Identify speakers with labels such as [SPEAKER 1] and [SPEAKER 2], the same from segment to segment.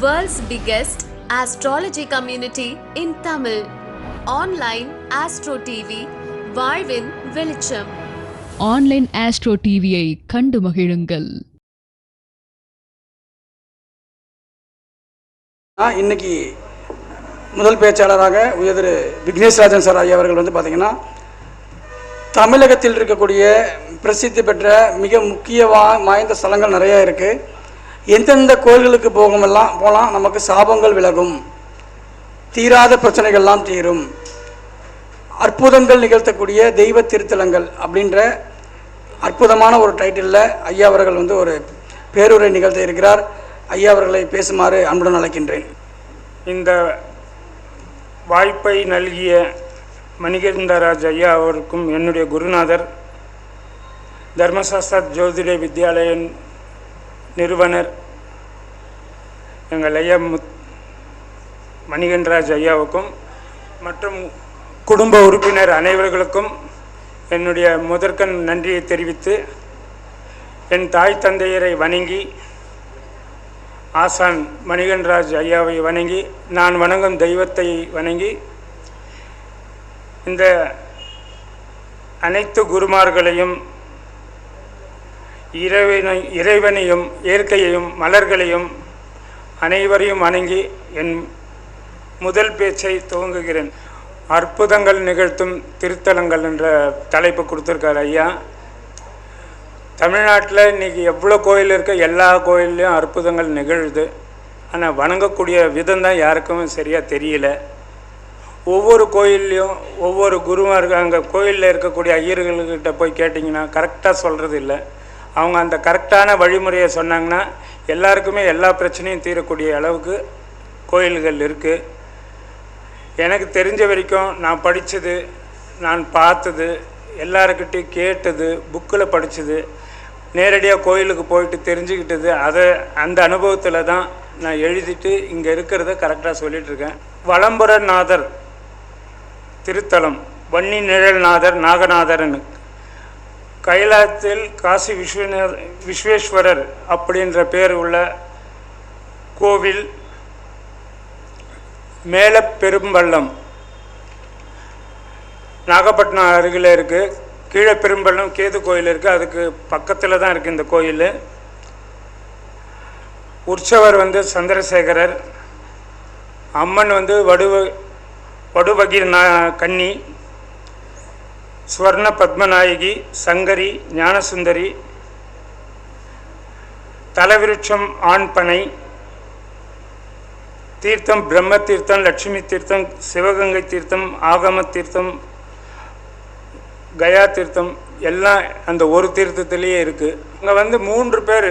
[SPEAKER 1] World's biggest astrology community in Tamil. Online Astro TV, வாழ்வின் வெளிச்சம்.
[SPEAKER 2] Online astro டிவியை கண்டு மகிழுங்கள்.
[SPEAKER 3] ஆ, இன்னைக்கு முதல் பேச்சாளராக உயர் விக்னேஷ்ராஜன் சார் ஐயா அவர்கள் வந்து பார்த்திங்கன்னா தமிழகத்தில் இருக்கக்கூடிய பிரசித்தி பெற்ற மிக முக்கிய வாய்ந்த ஸ்தலங்கள் நிறையா இருக்குது எந்தெந்த கோயில்களுக்கு போகுமெல்லாம் போகலாம் நமக்கு சாபங்கள் விலகும். தீராத பிரச்சனைகள்லாம் தீரும். அற்புதங்கள் நிகழ்த்தக்கூடிய தெய்வ திருத்தலங்கள் அப்படின்ற அற்புதமான ஒரு டைட்டிலில் ஐயா அவர்கள் வந்து ஒரு பேருரை நிகழ்த்த இருக்கிறார். ஐயா அவர்களை பேசுமாறு அன்புடன் அழைக்கின்றேன்.
[SPEAKER 4] இந்த வாய்ப்பை நல்கிய மணிகேந்தராஜ் ஐயா அவருக்கும் என்னுடைய குருநாதர் தர்மசாஸ்திர ஜோதிட வித்யாலயன் நிறுவனர் எங்கள் ஐயா முத் மணிகண்டராஜ் ஐயாவுக்கும் மற்றும் குடும்ப உறுப்பினர் அனைவர்களுக்கும் என்னுடைய முதற்கண் நன்றியை தெரிவித்து என் தாய் தந்தையரை வணங்கி ஆசான் மணிகண்டராஜ் ஐயாவை வணங்கி நான் வணங்கும் தெய்வத்தை வணங்கி இந்த அனைத்து குருமார்களையும் இறைவனை இறைவனையும் இயற்கையையும் மலர்களையும் அனைவரையும் வணங்கி என் முதல் பேச்சை துவங்குகிறேன். அற்புதங்கள் நிகழ்த்தும் திருத்தலங்கள் என்ற தலைப்பு கொடுத்துருக்கார் ஐயா. தமிழ்நாட்டில் இன்றைக்கி எவ்வளோ கோயில் இருக்க எல்லா கோயில்லையும் அற்புதங்கள் நிகழுது. ஆனால் வணங்கக்கூடிய விதம் தான் யாருக்கும் சரியாக தெரியல. ஒவ்வொரு கோயில்லையும் ஒவ்வொரு குருமார்கள் அங்கே கோயிலில் இருக்கக்கூடிய ஐயர்கள்கிட்ட போய் கேட்டிங்கன்னா கரெக்டாக சொல்கிறது இல்லை அவங்க அந்த கரெக்டான வழிமுறையை சொன்னாங்கன்னா எல்லாருக்குமே எல்லா பிரச்சனையும் தீரக்கூடிய அளவுக்கு கோயில்கள் இருக்குது எனக்கு தெரிஞ்ச வரைக்கும் நான் படித்தது நான் பார்த்தது எல்லாருக்கிட்டையும் கேட்டது புக்கில் படித்தது நேரடியாக கோயிலுக்கு போயிட்டு தெரிஞ்சுக்கிட்டது அதை அந்த அனுபவத்தில் தான் நான் எழுதிட்டு இங்கே இருக்கிறத கரெக்டாக சொல்லிகிட்ருக்கேன் வளம்புரநாதர் திருத்தலம் வன்னி நிழல்நாதர் நாகநாதர்னு. கைலாத்தில் காசி விஸ்வநாத விஸ்வேஸ்வரர் அப்படின்ற பேர் உள்ள கோவில் மேல பெரும்பள்ளம் நாகப்பட்டினம் அருகில் இருக்குது கீழே பெரும்பள்ளம் கேது கோயில் இருக்குது அதுக்கு பக்கத்தில் தான் இருக்குது இந்த கோயில். உற்சவர் வந்து சந்திரசேகரர். அம்மன் வந்து வடுவ வடுவகிர் நா கன்னி. ஸ்வர்ண பத்மநாயகி சங்கரி ஞானசுந்தரி தலவிருட்சம் ஆண்பனை தீர்த்தம் பிரம்ம தீர்த்தம் லட்சுமி தீர்த்தம் சிவகங்கை தீர்த்தம் ஆகம தீர்த்தம் கயா தீர்த்தம் எல்லாம் அந்த ஒரு தீர்த்தத்திலேயே இருக்குது அங்கே வந்து மூன்று பேர்.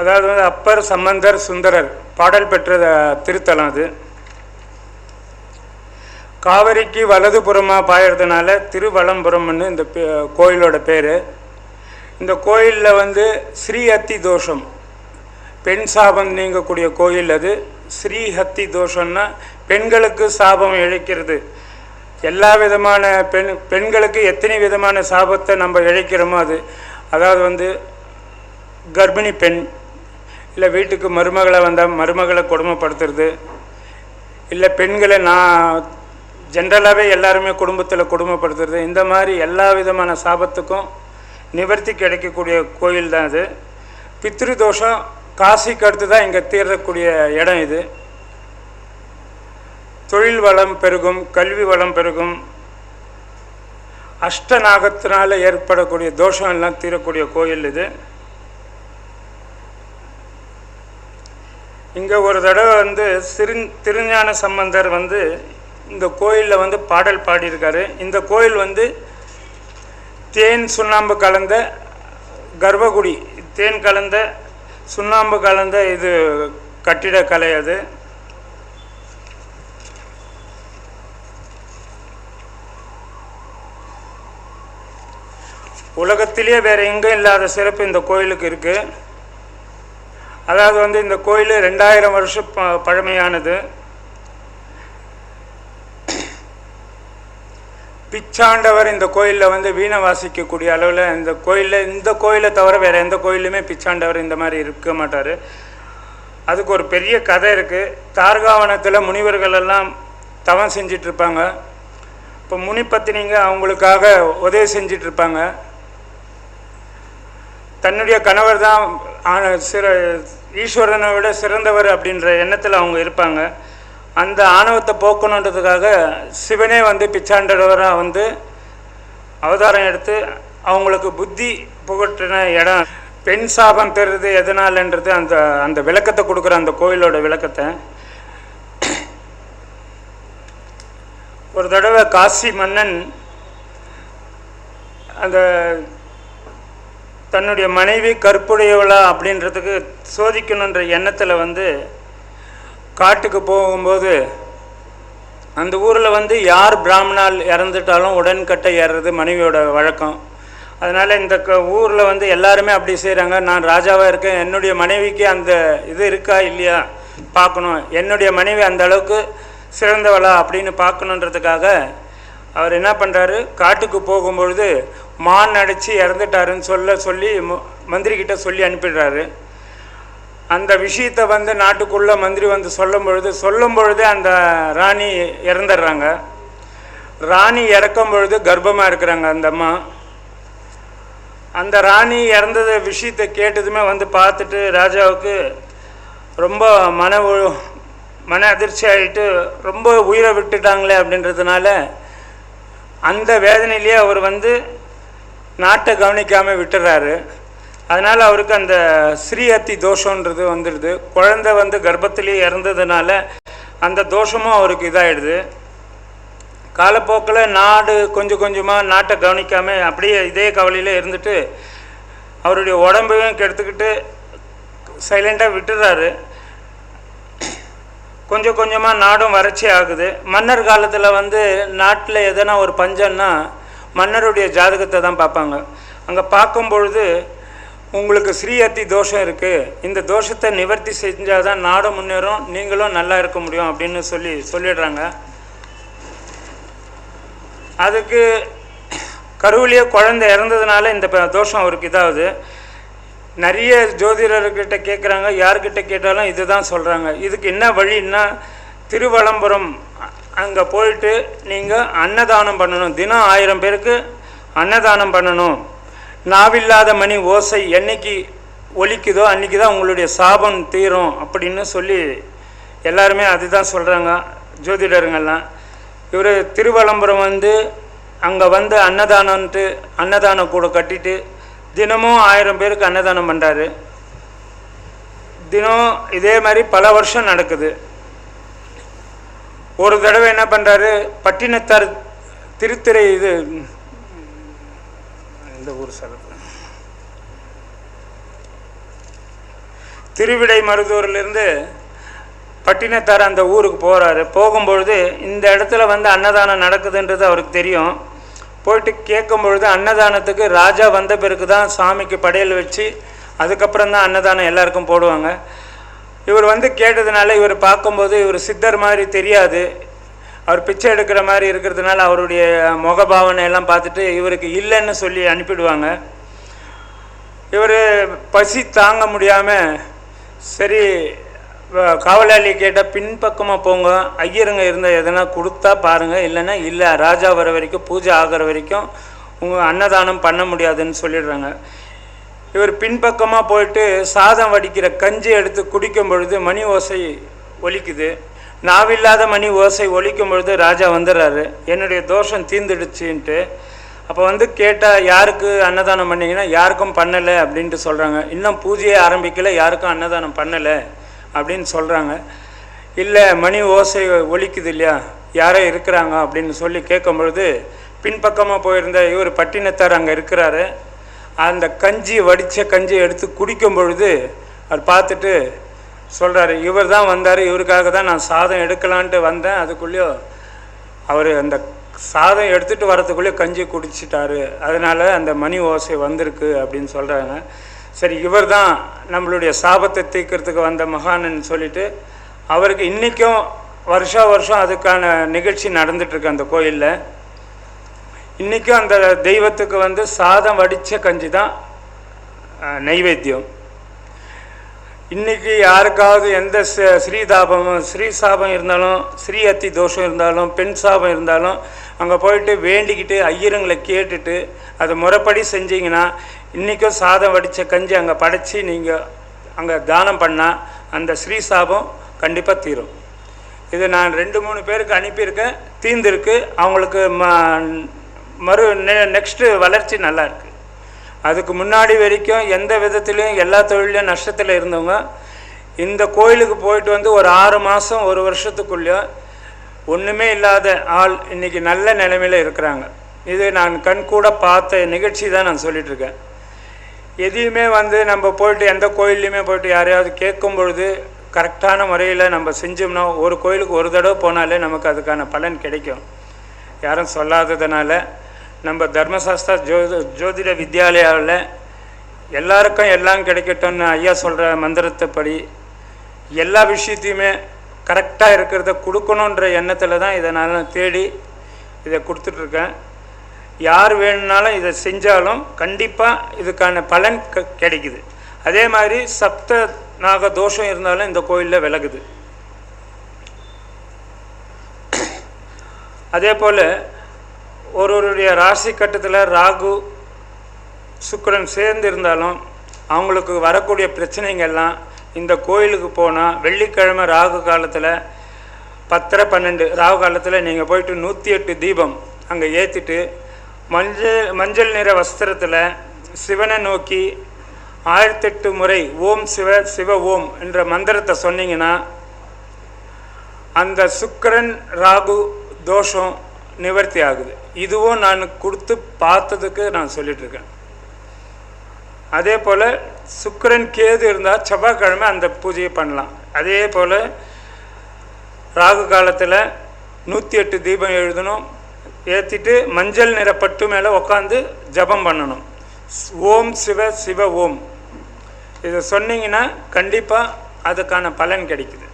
[SPEAKER 4] அதாவது வந்து அப்பர் சம்பந்தர் சுந்தரர் பாடல் பெற்ற திருத்தலம் அது. காவிரிக்கு வலதுபுறமாக பாயறதுனால திருவலம்புரம்னு இந்த பே- கோயிலோட பேர். இந்த கோயிலில் வந்து ஸ்ரீ அத்தி தோஷம். பெண் சாபம் நீங்கக்கூடிய கோயில் அது. ஸ்ரீஹத்தி தோஷம்னா பெண்களுக்கு சாபம் இழைக்கிறது. எல்லா விதமான பெண் பெண்களுக்கு எத்தனை விதமான சாபத்தை நம்ம இழைக்கிறோமோ அது. அதாவது வந்து கர்ப்பிணி பெண் இல்லை வீட்டுக்கு மருமகளை வந்தால் மருமகளை கொடுமைப்படுத்துறது இல்லை பெண்களை நான் ஜென்ரலாகவே எல்லாருமே குடும்பத்தில் கொடுமைப்படுத்துறது இந்த மாதிரி எல்லா விதமான சாபத்துக்கும் நிவர்த்தி கிடைக்கக்கூடிய கோயில் தான் இது. பித்ரு தோஷம் காசிக்கு அடுத்து தான் இங்கே தீரக்கூடிய இடம் இது. தொழில் வளம் பெருகும் கல்வி வளம் பெருகும். அஷ்டநாகத்தினால் ஏற்படக்கூடிய தோஷம் எல்லாம் தீரக்கூடிய கோயில் இது. இங்கே ஒரு தடவை வந்து சிறு திருஞான சம்பந்தர் வந்து இந்த கோயிலில் வந்து பாடல் பாடியிருக்காரு. இந்த கோயில் வந்து தேன் சுண்ணாம்பு கலந்த கர்ப்பகுடி தேன் கலந்த சுண்ணாம்பு கலந்த இது கட்டிடக்கலை அது. உலகத்திலேயே வேறு எங்கேயும் இல்லாத சிறப்பு இந்த கோயிலுக்கு இருக்குது அதாவது வந்து இந்த கோயில் ரெண்டாயிரம் வருஷம் ப பழமையானது. பிச்சாண்டவர் இந்த கோயிலில் வந்து வீணை வாசிக்கக்கூடிய அளவில் இந்த கோயிலில் இந்த கோயிலை தவிர வேறு எந்த கோயிலுமே பிச்சாண்டவர் இந்த மாதிரி இருக்க மாட்டார். அதுக்கு ஒரு பெரிய கதை இருக்குது தார்காவனத்தில் முனிவர்கள் எல்லாம் தவம் செஞ்சிட்டு இருப்பாங்க இப்போ முனிப்பத்தினிங்க அவங்களுக்காக உதவி செஞ்சிட்டு இருப்பாங்க தன்னுடைய கணவர் தான் ஆன- சிற ஈஸ்வரனை விட சிறந்தவர் அப்படின்ற எண்ணத்தில் அவங்க இருப்பாங்க. அந்த ஆணவத்தை போக்கணுன்றதுக்காக சிவனே வந்து பிச்சாண்டவராக வந்து அவதாரம் எடுத்து அவங்களுக்கு புத்தி புகட்டின இடம். பெண் சாபம் பெறுறது எதனாலன்றது அந்த அந்த விளக்கத்தை கொடுக்குற அந்த கோயிலோட விளக்கத்தை. ஒரு தடவை காசி மன்னன் அந்த தன்னுடைய மனைவி கற்புடையவளா அப்படின்றதுக்கு சோதிக்கணுன்ற எண்ணத்தில் வந்து காட்டுக்கு போகும்போது அந்த ஊரில் வந்து யார் பிராமணால் இறந்துட்டாலும் உடன்கட்டை ஏறுறது மனைவியோட வழக்கம். அதனால் இந்த க ஊரில் வந்து எல்லாருமே அப்படி செய்கிறாங்க நான் ராஜாவாக இருக்கேன். என்னுடைய மனைவிக்கு அந்த இது இருக்கா இல்லையா பார்க்கணும். என்னுடைய மனைவி அந்த அளவுக்கு சிறந்தவளா அப்படின்னு பார்க்கணுன்றதுக்காக அவர் என்ன பண்ணுறாரு காட்டுக்கு போகும்பொழுது மான் அடித்து இறந்துட்டாருன்னு சொல்ல சொல்லி மந்திரிக்கிட்ட மந்திரி சொல்லி அனுப்பிடுறாரு. அந்த விஷயத்தை வந்து நாட்டுக்குள்ளே மந்திரி வந்து சொல்லும் பொழுது சொல்லும் பொழுது அந்த ராணி இறந்துடுறாங்க. ராணி இறக்கும் பொழுது கர்ப்பமாக இருக்கிறாங்க அந்த அம்மா. அந்த ராணி இறந்தது விஷயத்தை கேட்டதுமே வந்து பார்த்துட்டு ராஜாவுக்கு ரொம்ப மன மன அதிர்ச்சி ஆகிட்டு ரொம்ப உயிரை விட்டுட்டாங்களே அப்படின்றதுனால அந்த வேதனையிலேயே அவர் வந்து நாட்டை கவனிக்காமல் விட்டுறாரு. அதனால் அவருக்கு அந்த ஸ்ரீஹத்தி தோஷன்றது வந்துடுது. குழந்தை வந்து கர்ப்பத்திலேயே இறந்ததுனால அந்த தோஷமும் அவருக்கு இதாகிடுது காலப்போக்கில் நாடு கொஞ்சம் கொஞ்சமாக நாட்டை கவனிக்காமல் அப்படியே இதே கவலையில் இருந்துட்டு அவருடைய உடம்பையும் கெடுத்துக்கிட்டு சைலண்ட்டாக விட்டுறாரு. கொஞ்சம் கொஞ்சமாக நாடும் வறட்சி ஆகுது. மன்னர் காலத்தில் வந்து நாட்டில் எதனா ஒரு பஞ்சம்னா மன்னருடைய ஜாதகத்தை தான் பார்ப்பாங்க. அங்கே பார்க்கும் பொழுது உங்களுக்கு ஸ்ரீஹத்தி தோஷம் இருக்குது இந்த தோஷத்தை நிவர்த்தி செஞ்சால் தான் நாடு முன்னேறும் நீங்களும் நல்லா இருக்க முடியும் அப்படின்னு சொல்லி சொல்லிடுறாங்க. அதுக்கு கருவிலேயே குழந்தை இறந்ததுனால இந்த தோஷம் அவருக்கு இதாகுது. நிறைய ஜோதிடர்கிட்ட கேட்குறாங்க யார்கிட்ட கேட்டாலும் இதுதான் சொல்கிறாங்க இதுக்கு என்ன வழின்னா திருவளம்புரம் அங்கே போயிட்டு நீங்கள் அன்னதானம் பண்ணணும். தினம் ஆயிரம் பேருக்கு அன்னதானம் பண்ணணும். நாவில்லாத மணி ஓசை என்னைக்கு ஒலிக்குதோ அன்றைக்கி தான் உங்களுடைய சாபம் தீரும் அப்படின்னு சொல்லி எல்லாருமே அதுதான் சொல்கிறாங்க ஜோதிடருங்கெல்லாம் இவர் திருவளம்புரம் வந்து அங்கே வந்து அன்னதானம்ன்ட்டு அன்னதானம் கூட கட்டிட்டு தினமும் ஆயிரம் பேருக்கு அன்னதானம் பண்ணுறாரு தினம் இதே மாதிரி பல வருஷம் நடக்குது. ஒரு தடவை என்ன பண்ணுறாரு பட்டினத்தார் திருத்துறை இது இந்த ஊர் சார் திருவிடை மருதூர்லேருந்து பட்டினத்தார் அந்த ஊருக்கு போகிறாரு போகும்பொழுது இந்த இடத்துல வந்து அன்னதானம் நடக்குதுன்றது அவருக்கு தெரியும். போயிட்டு கேட்கும் பொழுது அன்னதானத்துக்கு ராஜா வந்த பிறகு தான் சாமிக்கு படையல் வச்சு அதுக்கப்புறம் தான் அன்னதானம் எல்லாருக்கும் போடுவாங்க. இவர் வந்து கேட்டதுனால இவர் பார்க்கும்போது இவர் சித்தர் மாதிரி தெரியாது. அவர் பிச்சை எடுக்கிற மாதிரி இருக்கிறதுனால அவருடைய முகபாவனை எல்லாம் பார்த்துட்டு இவருக்கு இல்லைன்னு சொல்லி அனுப்பிடுவாங்க. இவர் பசி தாங்க முடியாமல் சரி காவலாளி கேட்டால் பின்பக்கமாக போங்க ஐயருங்க இருந்தால் எதனா கொடுத்தா பாருங்கள் இல்லைன்னா இல்லை ராஜா வர வரைக்கும் பூஜை ஆகிற வரைக்கும் உங்கள் அன்னதானம் பண்ண முடியாதுன்னு சொல்லிடுறாங்க. இவர் பின்பக்கமாக போயிட்டு சாதம் வடிக்கிற கஞ்சி எடுத்து குடிக்கும் பொழுது மணி ஓசை ஒலிக்குது. நாவில்லாத மணி ஓசை ஒலிக்கும் பொழுது ராஜா வந்துடுறாரு. என்னுடைய தோஷம் தீர்ந்துடுச்சுன்ட்டு அப்போ வந்து கேட்டால் யாருக்கு அன்னதானம் பண்ணிங்கன்னா யாருக்கும் பண்ணலை அப்படின்ட்டு சொல்கிறாங்க இன்னும் பூஜையை ஆரம்பிக்கல யாருக்கும் அன்னதானம் பண்ணலை அப்படின்னு சொல்கிறாங்க இல்லை மணி ஓசை ஒலிக்குது இல்லையா? யாரோ இருக்கிறாங்க அப்படின்னு சொல்லி கேட்கும் பொழுது பின்பக்கமாக போயிருந்த இவர் பட்டினத்தார் அங்கே இருக்கிறாரு. அந்த கஞ்சி வடித்த கஞ்சி எடுத்து குடிக்கும் பொழுது அவர் பார்த்துட்டு சொல்கிறாரு இவர் தான் வந்தார் இவருக்காக தான் நான் சாதம் எடுக்கலான்ட்டு வந்தேன். அதுக்குள்ளேயோ அவர் அந்த சாதம் எடுத்துகிட்டு வரத்துக்குள்ளே கஞ்சி குடிச்சிட்டாரு. அதனால் அந்த மணி ஓசை வந்திருக்கு அப்படின்னு சொல்கிறாங்க சரி இவர் தான் நம்மளுடைய சாபத்தை தீக்கிறதுக்கு வந்த மகான்னு சொல்லிட்டு அவருக்கு இன்றைக்கும் வருஷா வருஷம் அதுக்கான நிகழ்ச்சி நடந்துட்டுருக்கு அந்த கோயிலில். இன்றைக்கும் அந்த தெய்வத்துக்கு வந்து சாதம் வடித்த கஞ்சி தான் நைவேத்தியம். இன்றைக்கி யாருக்காவது எந்த ஸ்ரீதாபம் ஸ்ரீ சாபம் இருந்தாலும் ஸ்ரீ அத்தி தோஷம் இருந்தாலும் பெண் சாபம் இருந்தாலும் அங்கே போயிட்டு வேண்டிக்கிட்டு ஐயருங்களை கேட்டுட்டு அதை முறைப்படி செஞ்சீங்கன்னா இன்றைக்கும் சாதம் வடித்த கஞ்சி அங்கே படைச்சி நீங்கள் அங்கே தானம் பண்ணால் அந்த ஸ்ரீ சாபம் கண்டிப்பாக தீரும். இது நான் ரெண்டு மூணு பேருக்கு அனுப்பியிருக்கேன். தீர்ந்துருக்கு. அவங்களுக்கு ம மறு நெ நெக்ஸ்ட்டு வளர்ச்சி நல்லா அதுக்கு முன்னாடி வரைக்கும் எந்த விதத்துலேயும் எல்லா தொழிலையும் நஷ்டத்தில் இருந்தவங்க இந்த கோயிலுக்கு போயிட்டு வந்து ஒரு ஆறு மாதம் ஒரு வருஷத்துக்குள்ளேயோ ஒன்றுமே இல்லாத ஆள் இன்றைக்கி நல்ல நிலைமையில் இருக்கிறாங்க. இது நான் கண் கூட பார்த்த நிகழ்ச்சி தான் நான் சொல்லிகிட்ருக்கேன் இருக்கேன் எதையுமே வந்து நம்ம போயிட்டு எந்த கோயில்லையுமே போயிட்டு யாரையாவது கேட்கும் பொழுது கரெக்டான முறையில் நம்ம செஞ்சோம்னா ஒரு கோயிலுக்கு ஒரு தடவை போனாலே நமக்கு அதுக்கான பலன் கிடைக்கும். யாரும் சொல்லாததுனால நம்ம தர்மசாஸ்திரா ஜோ ஜோதிட வித்யாலயாவில் எல்லாருக்கும் எல்லாம் கிடைக்கட்டும்னு ஐயா சொல்கிற மந்திரத்தைப்படி எல்லா விஷயத்தையுமே கரெக்டாக இருக்கிறத கொடுக்கணுன்ற எண்ணத்தில் தான் இதை நான் தேடி இதை கொடுத்துட்ருக்கேன் யார் வேணும்னாலும் இதை செஞ்சாலும் கண்டிப்பாக இதுக்கான பலன் க கிடைக்குது. அதே மாதிரி சப்த நாக தோஷம் இருந்தாலும் இந்த கோயிலில் விலகுது. அதே போல் ஒருவருடைய ராசி கட்டத்தில் ராகு சுக்கிரன் சேர்ந்து இருந்தாலும் அவங்களுக்கு வரக்கூடிய பிரச்சனைங்கள்லாம் இந்த கோயிலுக்கு போனால் வெள்ளிக்கிழமை ராகு காலத்தில் பத்தரை பன்னெண்டு ராகு காலத்தில் நீங்கள் போயிட்டு நூற்றி எட்டு தீபம் அங்கே ஏற்றிட்டு மஞ்சள் மஞ்சள் நிற வஸ்திரத்தில் சிவனை நோக்கி ஆயிரத்தெட்டு முறை ஓம் சிவ சிவ ஓம் என்ற மந்திரத்தை சொன்னீங்கன்னா அந்த சுக்கிரன் ராகு தோஷம் நிவர்த்தி ஆகுது. இதுவும் நான் கொடுத்து பார்த்ததுக்கு நான் சொல்லிகிட்ருக்கேன் அதே போல் சுக்கரன் கேது இருந்தால் செவ்வாய்க்கிழமை அந்த பூஜையை பண்ணலாம். அதே போல் ராகு காலத்தில் நூற்றி எட்டு தீபம் எழுதணும். ஏற்றிட்டு மஞ்சள் நிற பட்டு மேலே உட்காந்து ஜபம் பண்ணணும். ஸ்- ஓம் சிவ சிவ ஓம். இதை சொன்னீங்கன்னா கண்டிப்பாக அதுக்கான பலன் கிடைக்குது.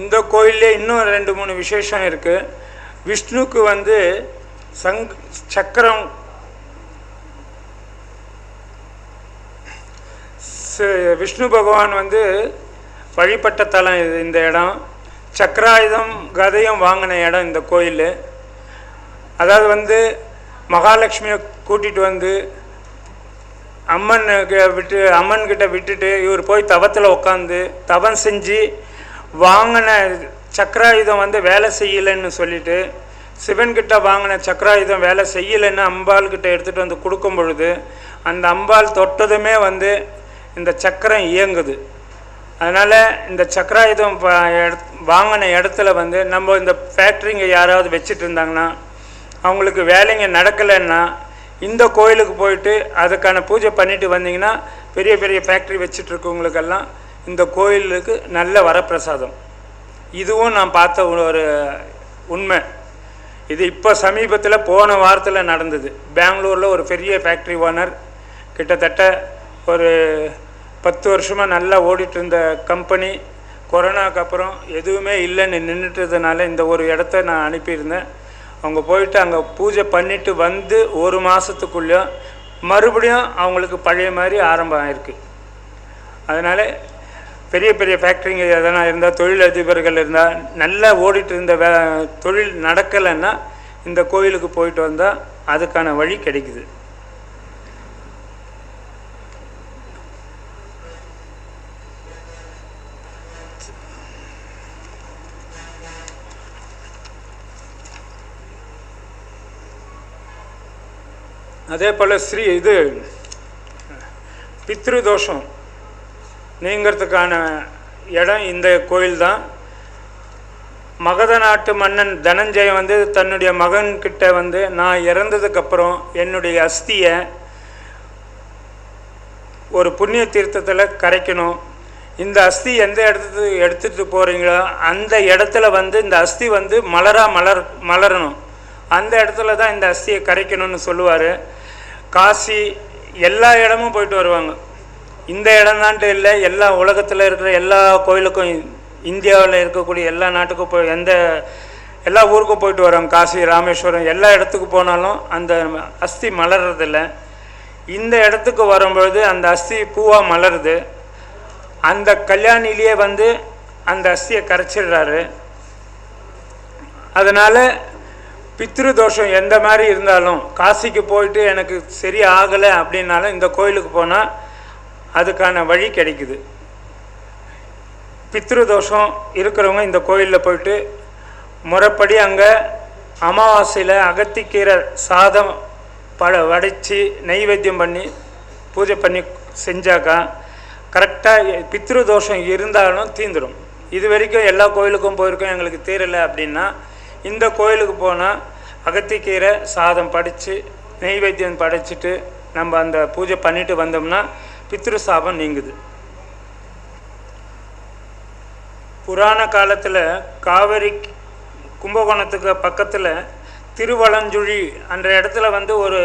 [SPEAKER 4] இந்த கோயிலே இன்னும் ரெண்டு மூணு விசேஷம் இருக்குது விஷ்ணுக்கு வந்து சங் சக்கரம் ச- விஷ்ணு பகவான் வந்து வழிபட்ட தலம் இது இந்த இடம். சக்கராயுதம் கதையும் வாங்கின இடம் இந்த கோயில். அதாவது வந்து மகாலட்சுமியை கூட்டிகிட்டு வந்து அம்மன் விட்டு அம்மன்கிட்ட விட்டுட்டு இவர் போய் தவத்தில் உட்காந்து தவம் செஞ்சு வாங்கின சக்கராயுதம் வந்து வேலை செய்யலைன்னு சொல்லிட்டு சிவன்கிட்ட வாங்கின சக்கராயுதம் வேலை செய்யலைன்னு அம்பாள்கிட்ட எடுத்துகிட்டு வந்து கொடுக்கும் பொழுது அந்த அம்பாள் தொட்டதுமே வந்து இந்த சக்கரம் இயங்குது. அதனால் இந்த சக்கராயுதம் ப- வாங்கின இடத்துல வந்து நம்ம இந்த ஃபேக்ட்ரிங்க யாராவது வச்சுட்டு இருந்தாங்கன்னா அவங்களுக்கு வேலைங்க நடக்கலைன்னா இந்த கோயிலுக்கு போயிட்டு அதுக்கான பூஜை பண்ணிட்டு வந்தீங்கன்னா பெரிய பெரிய ஃபேக்ட்ரி வச்சுட்டு இருக்கவங்களுக்கெல்லாம் இந்த கோயிலுக்கு நல்ல வரப்பிரசாதம். இதுவும் நான் பார்த்த ஒரு உண்மை. இது இப்போ சமீபத்தில் போன வாரத்தில் நடந்தது. பெங்களூரில் ஒரு பெரிய ஃபேக்ட்ரி ஓனர் கிட்டத்தட்ட ஒரு பத்து வருஷமாக நல்லா ஓடிட்டு இருந்த கம்பெனி கொரோனாக்கு அப்புறம் எதுவுமே இல்லைன்னு நின்றுட்டதுனால இந்த ஒரு இடத்த நான் அனுப்பியிருந்தேன். அவங்க போயிட்டு அங்கே பூஜை பண்ணிட்டு வந்து ஒரு மாதத்துக்குள்ளே மறுபடியும் அவங்களுக்கு பழைய மாதிரி ஆரம்பம் ஆயிருக்கு. அதனால் பெரிய பெரிய ஃபேக்ட்ரிங்க எதனா இருந்தால் தொழிலதிபர்கள் இருந்தால் நல்லா ஓடிட்டு இருந்த வே தொழில் நடக்கலைன்னா இந்த கோயிலுக்கு போயிட்டு வந்தால் அதுக்கான வழி கிடைக்குது. அதே போல் ஸ்ரீ இது பித்ரு தோஷம் நீங்கிறதுக்கான இடம் இந்த கோயில் தான் மகத நாட்டு மன்னன் தனஞ்சயன் வந்து தன்னுடைய மகன்கிட்ட வந்து நான் இறந்ததுக்கப்புறம் என்னுடைய அஸ்தியை ஒரு புண்ணிய தீர்த்தத்தில் கரைக்கணும். இந்த அஸ்தி எந்த இடத்துக்கு எடுத்துகிட்டு போகிறீங்களோ அந்த இடத்துல வந்து இந்த அஸ்தி வந்து மலராக மலர் மலரணும். அந்த இடத்துல தான் இந்த அஸ்தியை கரைக்கணும்னு சொல்லுவார். காசி எல்லா இடமும் போயிட்டு வருவாங்க. இந்த இடம்தான்ட்டு இல்லை. எல்லா உலகத்தில் இருக்கிற எல்லா கோயிலுக்கும் இந்தியாவில் இருக்கக்கூடிய எல்லா நாட்டுக்கும் போய் எந்த எல்லா ஊருக்கும் போயிட்டு வரோம். காசி ராமேஸ்வரம் எல்லா இடத்துக்கு போனாலும் அந்த அஸ்தி மலர்றதில்ல. இந்த இடத்துக்கு வரும்பொழுது அந்த அஸ்தி பூவாக மலருது. அந்த கல்யாணிலேயே வந்து அந்த அஸ்தியை கரைச்சிடுறாரு. அதனால் பித்ரு தோஷம் எந்த மாதிரி இருந்தாலும் காசிக்கு போயிட்டு எனக்கு சரி ஆகலை அப்படின்னாலும் இந்த கோயிலுக்கு போனால் அதுக்கான வழி கிடைக்குது. பித்ருதோஷம் இருக்கிறவங்க இந்த கோயிலில் போயிட்டு முறைப்படி அங்கே அமாவாசையில் அகத்திக்கீரை சாதம் பட வடைச்சி நெய்வேத்தியம் பண்ணி பூஜை பண்ணி செஞ்சாக்கா கரெக்டாக பித்ரு தோஷம் இருந்தாலும் தீந்துடும் இது வரைக்கும் எல்லா கோயிலுக்கும் போயிருக்கோம். எங்களுக்கு தீரலை அப்படின்னா இந்த கோயிலுக்கு போனால் அகத்திக்கீரை சாதம் படித்து நெய்வேத்தியம் படைச்சிட்டு நம்ம அந்த பூஜை பண்ணிட்டு வந்தோம்னா பித்ரு சாபம் நீங்குது. புராண காலத்தில் காவிரி கும்பகோணத்துக்கு பக்கத்தில் திருவலஞ்சுழி அந்த இடத்துல வந்து ஒரு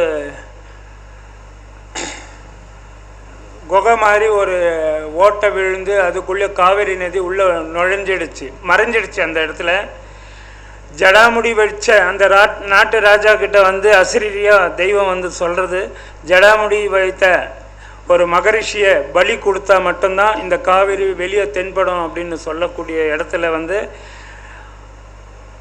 [SPEAKER 4] குகை மாதிரி ஒரு ஓட்டை விழுந்து அதுக்குள்ளே காவிரி நதி உள்ளே நுழைஞ்சிடுச்சு மறைஞ்சிடுச்சு அந்த இடத்துல. ஜடாமுடி வச்ச அந்த ராட் நாட்டு ராஜா கிட்ட வந்து அசிரியா தெய்வம் வந்து சொல்கிறது ஜடாமுடி வைத்த ஒரு மகரிஷியை பலி கொடுத்தா மட்டும்தான் இந்த காவிரி வெளியே தென்படும் அப்படின்னு சொல்லக்கூடிய இடத்துல வந்து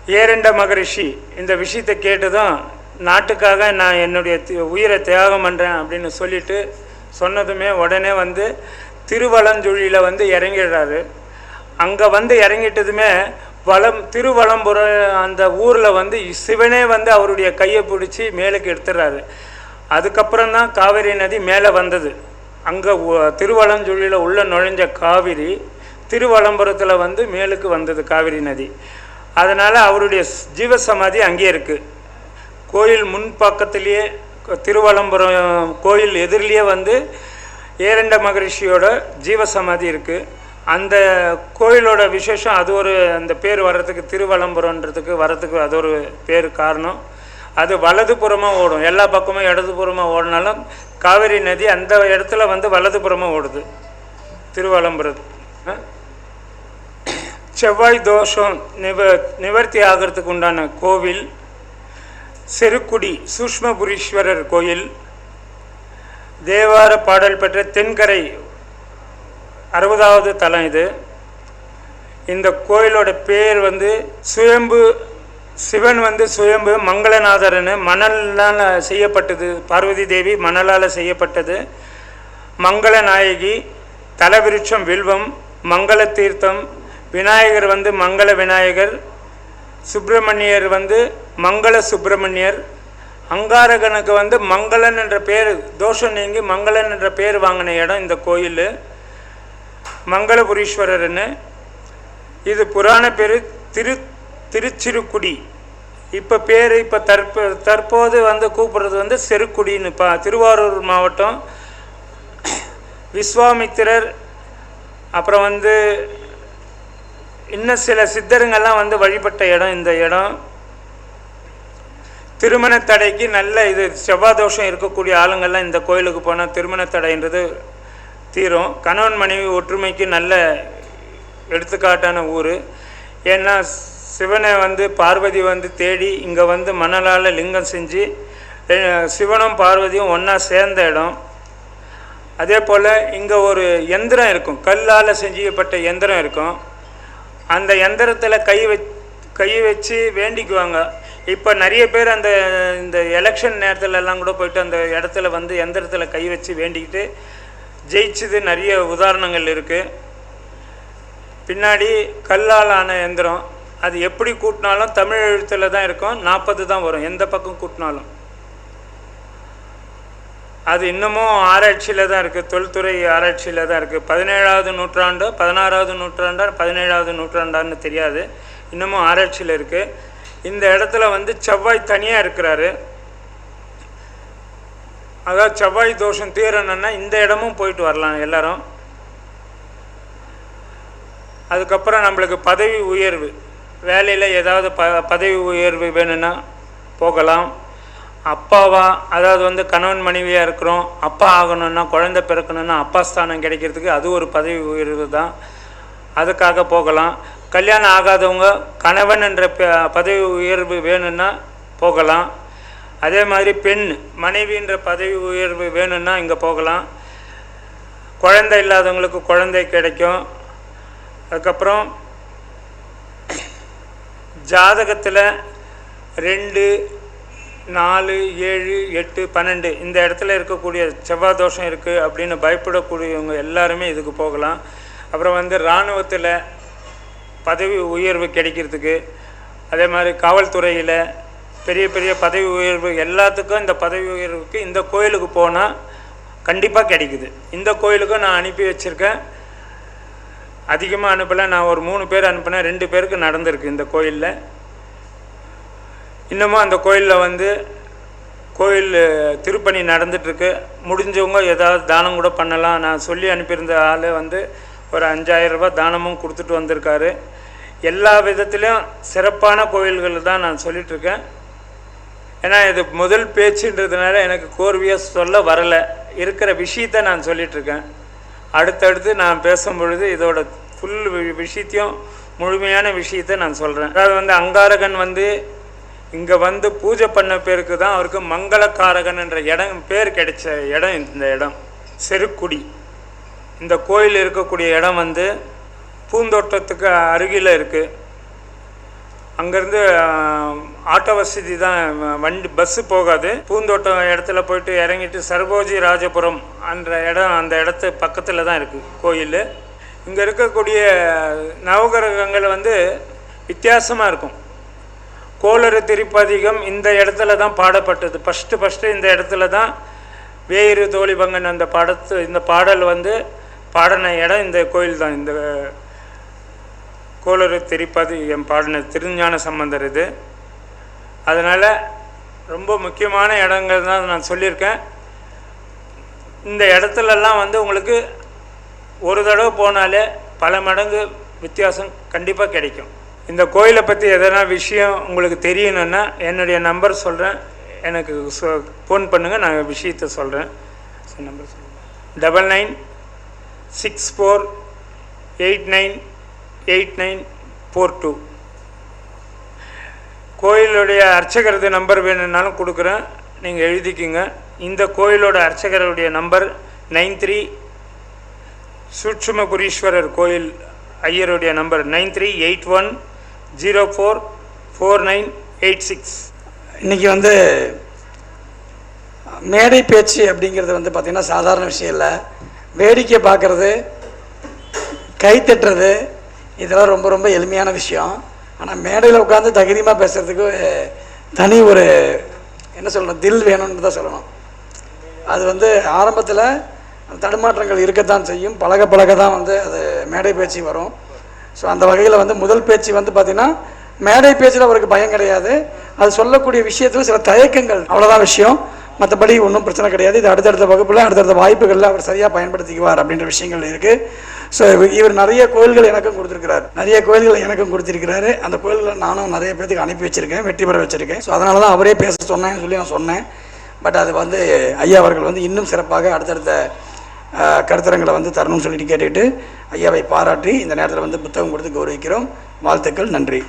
[SPEAKER 4] ஏரண்ட மகரிஷி இந்த விஷயத்தை கேட்டதும் நாட்டுக்காக நான் என்னுடைய தி- உயிரை தியாகம் பண்ணுறேன் அப்படின்னு சொல்லிட்டு சொன்னதுமே உடனே வந்து திருவலஞ்சுழியில் வந்து இறங்கிடுறாரு. அங்கே வந்து இறங்கிட்டதுமே வளம் திருவலம்புர அந்த ஊரில் வந்து சிவனே வந்து அவருடைய கையை பிடிச்சி மேலுக்கு எடுத்துடுறாரு. அதுக்கப்புறம் தான் காவிரி நதி மேலே வந்தது. அங்கே திருவலஞ்சுழியில் உள்ள நுழைஞ்ச காவிரி திருவலம்புரத்தில் வந்து மேலுக்கு வந்தது காவிரி நதி. அதனால் அவருடைய ஜீவசமாதி அங்கேயே இருக்குது கோயில் முன் பக்கத்திலேயே திருவலம்புரம் கோயில் எதிரிலேயே வந்து ஏரண்ட மகரிஷியோட ஜீவசமாதி இருக்குது அந்த கோயிலோட விசேஷம் அது ஒரு அந்த பேர் வர்றதுக்கு திருவலம்புரன்றதுக்கு வர்றதுக்கு அது ஒரு பேர் காரணம். அது வலதுபுறமாக ஓடும். எல்லா பக்கமும் இடதுபுறமாக ஓடினாலும் காவிரி நதி அந்த இடத்துல வந்து வலதுபுறமாக ஓடுது. திருவலம்புறது செவ்வாய் தோஷம் நிவ நிவர்த்தி ஆகிறதுக்கு உண்டான கோவில் செருக்குடி சூஷ்மபுரீஸ்வரர் கோயில். தேவார பாடல் பெற்ற தென்கரை அறுபதாவது தலம் இது. இந்த கோயிலோட பேர் வந்து சுயம்பு சிவன் வந்து சுயம்பு மங்களநாதர்னு மணலால் செய்யப்பட்டது. பார்வதி தேவி மணலால் செய்யப்பட்டது. மங்கள நாயகி தலவிருட்சம் வில்வம் மங்கள தீர்த்தம் விநாயகர் வந்து மங்கள விநாயகர் சுப்பிரமணியர் வந்து மங்கள சுப்பிரமணியர் அங்காரகனுக்கு வந்து மங்களன் என்ற பேர் தோஷம் நீங்கி மங்களன் என்ற பேர் வாங்கின இடம் இந்த கோயில். மங்களபுரீஸ்வரர்னு. இது புராண பேர் திரு திருச்சிறுக்குடி இப்போ பேர் இப்போ தற்ப தற்போது வந்து கூப்பிடுறது வந்து செருக்குடின்னு பா திருவாரூர் மாவட்டம். விஸ்வாமித்திரர் அப்புறம் வந்து இன்னும் சில சித்தருங்கள்லாம் வந்து வழிபட்ட இடம் இந்த இடம். திருமண தடைக்கு நல்ல இது செவ்வாய் தோஷம் இருக்கக்கூடிய ஆளுங்கள்லாம் இந்த கோயிலுக்கு போனால் திருமண தடைன்றது தீரும். கணவன் மனைவி ஒற்றுமைக்கு நல்ல எடுத்துக்காட்டான ஊர். ஏன்னா சிவனை வந்து பார்வதி வந்து தேடி இங்கே வந்து மணலால் லிங்கம் செஞ்சு சிவனும் பார்வதியும் ஒன்றா சேர்ந்த இடம். அதே போல் இங்கே ஒரு எந்திரம் இருக்கும். கல்லால் செஞ்சப்பட்ட எந்திரம் இருக்கும். அந்த எந்திரத்தில் கை வச் கை வச்சு வேண்டிக்குவாங்க. இப்போ நிறைய பேர் அந்த இந்த எலெக்ஷன் நேரத்துல எல்லாம் கூட போயிட்டு அந்த இடத்துல வந்து எந்திரத்தில் கை வச்சு வேண்டிக்கிட்டு ஜெயிச்சது நிறைய உதாரணங்கள் இருக்குது பின்னாடி கல்லால் ஆன எந்திரம். அது எப்படி கூட்டினாலும் தமிழ் எழுத்தில் தான் இருக்கும். நாற்பது தான் வரும். எந்த பக்கம் கூட்டினாலும். அது இன்னமும் ஆராய்ச்சியில் தான் இருக்குது தொழில்துறை ஆராய்ச்சியில் தான் இருக்குது பதினேழாவது நூற்றாண்டு பதினாறாவது நூற்றாண்டா பதினேழாவது நூற்றாண்டான்னு தெரியாது. இன்னமும் ஆராய்ச்சியில் இருக்குது இந்த இடத்துல வந்து செவ்வாய் தனியாக இருக்கிறாரு. அதாவது செவ்வாய் தோஷம் தீரணும்னா இந்த இடமும் போயிட்டு வரலாம் எல்லாரும். அதுக்கப்புறம் நம்மளுக்கு பதவி உயர்வு. வேலையில் ஏதாவது ப பதவி உயர்வு வேணும்னா போகலாம். அப்பாவா அதாவது வந்து கணவன் மனைவியாக இருக்கிறோம் அப்பா ஆகணும்னா குழந்தை பிறக்கணும்னா அப்பா ஸ்தானம் கிடைக்கிறதுக்கு அது ஒரு பதவி உயர்வு தான். அதுக்காக போகலாம். கல்யாணம் ஆகாதவங்க கணவன் என்ற ப- பதவி உயர்வு வேணும்னா போகலாம். அதே மாதிரி பெண் மனைவின்ற பதவி உயர்வு வேணும்னா இங்கே போகலாம். குழந்தை இல்லாதவங்களுக்கு குழந்தை கிடைக்கும். அதுக்கப்புறம் ஜாதகத்தில் ரெண்டு நாலு ஏழு எட்டு பன்னெண்டு இந்த இடத்துல இருக்கக்கூடிய செவ்வாய் தோஷம் இருக்குது அப்படின்னு பயப்படக்கூடியவங்க எல்லாருமே இதுக்கு போகலாம். அப்புறம் வந்து இராணுவத்தில் பதவி உயர்வு கிடைக்கிறதுக்கு அதே மாதிரி காவல்துறையில் பெரிய பெரிய பதவி உயர்வு எல்லாத்துக்கும் இந்த பதவி உயர்வுக்கு இந்த கோயிலுக்கு போனால் கண்டிப்பாக கிடைக்குது. இந்த கோயிலுக்கும் நான் அனுப்பி வச்சுருக்கேன். அதிகமாக அனுப்பலை. நான் ஒரு மூணு பேர் அனுப்பினேன் ரெண்டு பேருக்கு நடந்திருக்கு இந்த கோயிலில். இன்னமும் அந்த கோயிலில் வந்து கோயில் திருப்பணி நடந்துட்டுருக்கு. முடிஞ்சவங்க ஏதாவது தானம் கூட பண்ணலாம். நான் சொல்லி அனுப்பியிருந்த ஆள் வந்து ஒரு 5000 ரூபாய் தானமும் கொடுத்துட்டு வந்திருக்காரு. எல்லா விதத்துலேயும் சிறப்பான கோயில்கள் தான் நான் சொல்லிகிட்ருக்கேன் ஏன்னா இது முதல் பேச்சுன்றதுனால எனக்கு கோர்வையாக சொல்ல வரலை. இருக்கிற விஷயத்தை நான் சொல்லிகிட்ருக்கேன் அடுத்தடுத்து நான் பேசும் பொழுது இதோட ஃபுல் விஷயத்தையும் முழுமையான விஷயத்தை நான் சொல்கிறேன் அதாவது வந்து அங்காரகன் வந்து இங்கே வந்து பூஜை பண்ண பேருக்கு தான் அவருக்கு மங்களக்காரகன் என்ற இடம் பேர் கிடைச்ச இடம் இந்த இடம். செருக்குடி. இந்த கோயில் இருக்கக்கூடிய இடம் வந்து பூந்தோட்டத்துக்கு அருகில் இருக்குது அங்கேருந்து ஆட்டோ வசதி தான். வ- வண்டி பஸ்ஸு போகாது. பூந்தோட்டம் இடத்துல போயிட்டு இறங்கிட்டு சர்வோஜி ராஜபுரம் என்ற இடம் அந்த இடத்து பக்கத்தில் தான் இருக்குது கோயில். இங்கே இருக்கக்கூடிய நவகிரகங்கள் வந்து வித்தியாசமாக இருக்கும். கோளறு திருப்பதிகம் இந்த இடத்துல தான் பாடப்பட்டது. ஃபஸ்ட்டு ஃபஸ்ட்டு இந்த இடத்துல தான் வேயிறு தோழிபங்கன் அந்த படத்து இந்த பாடல் வந்து பாடின இடம் இந்த கோயில் தான். இந்த கோளறு திருப்பதிகம் பாடின திருஞான சம்பந்தர் இது. அதனால் ரொம்ப முக்கியமான இடங்கள் தான் நான் சொல்லியிருக்கேன். இந்த இடத்துலலாம் வந்து உங்களுக்கு ஒரு தடவை போனாலே பல மடங்கு வித்தியாசம் கண்டிப்பாக கிடைக்கும். இந்த கோயிலை பற்றி எதனா விஷயம் உங்களுக்கு தெரியணுன்னா என்னுடைய நம்பர் சொல்கிறேன் எனக்கு சொ ஃபோன் பண்ணுங்கள் நான் விஷயத்த சொல்கிறேன் நம்பர் சொல்லுங்கள் double nine six four eight nine eight nine four two கோயிலுடைய அர்ச்சகரது நம்பர் வேணும்னாலும் கொடுக்குறேன். நீங்கள் எழுதிக்கிங்க. இந்த கோயிலோட அர்ச்சகருடைய நம்பர் நைன் த்ரீ சூட்சுமபுரீஸ்வரர் கோயில் ஐயருடைய number nine three eight one zero four four nine eight six.
[SPEAKER 3] இன்றைக்கி வந்து மேடை பேச்சு அப்படிங்கிறது வந்து பார்த்திங்கன்னா சாதாரண விஷயம் இல்லை. வேடிக்கை பார்க்குறது கை தட்டுறது இதெல்லாம் ரொம்ப ரொம்ப எளிமையான விஷயம். ஆனால் மேடையில் உட்காந்து தகுதியமாக பேசுகிறதுக்கு தனி ஒரு என்ன சொல்லணும் தில் வேணும்னு தான் சொல்லணும். அது வந்து ஆரம்பத்தில் தடுமாற்றங்கள் இருக்கத்தான் செய்யும். பழக பழக தான் வந்து அது மேடை பேச்சு வரும். ஸோ அந்த வகையில் வந்து முதல் பேச்சு வந்து பார்த்திங்கன்னா மேடை பேச்சில் அவருக்கு பயம் கிடையாது. அது சொல்லக்கூடிய விஷயத்தில் சில தயக்கங்கள் அவ்வளோதான் விஷயம். மற்றபடி ஒன்றும் பிரச்சனை கிடையாது. இது அடுத்தடுத்த வகுப்பில் அடுத்தடுத்த வாய்ப்புகளில் அவர் சரியாக பயன்படுத்திக்குவார் அப்படின்ற விஷயங்கள் இருக்குது ஸோ இவர் நிறைய கோயில்கள் எனக்கும் கொடுத்துருக்கிறாரு. நிறைய கோயில்கள் எனக்கும் கொடுத்துருக்கிறாரு. அந்த கோயில்களை நானும் நிறைய பேத்துக்கு அனுப்பி வச்சிருக்கேன் வெற்றி பெற வச்சிருக்கேன். ஸோ அதனால தான் அவரே பேச சொன்னேன்னு சொல்லி நான் சொன்னேன். பட் அது வந்து ஐயா அவர்கள் வந்து இன்னும் சிறப்பாக அடுத்தடுத்த கருத்தரங்களை வந்து தரணும்னு சொல்லிட்டு கேட்டுக்கிட்டு ஐயாவை பாராட்டி இந்த நேரத்தில் வந்து புத்தகம் கொடுத்து கௌரவிக்கிறோம். வாழ்த்துக்கள் நன்றி.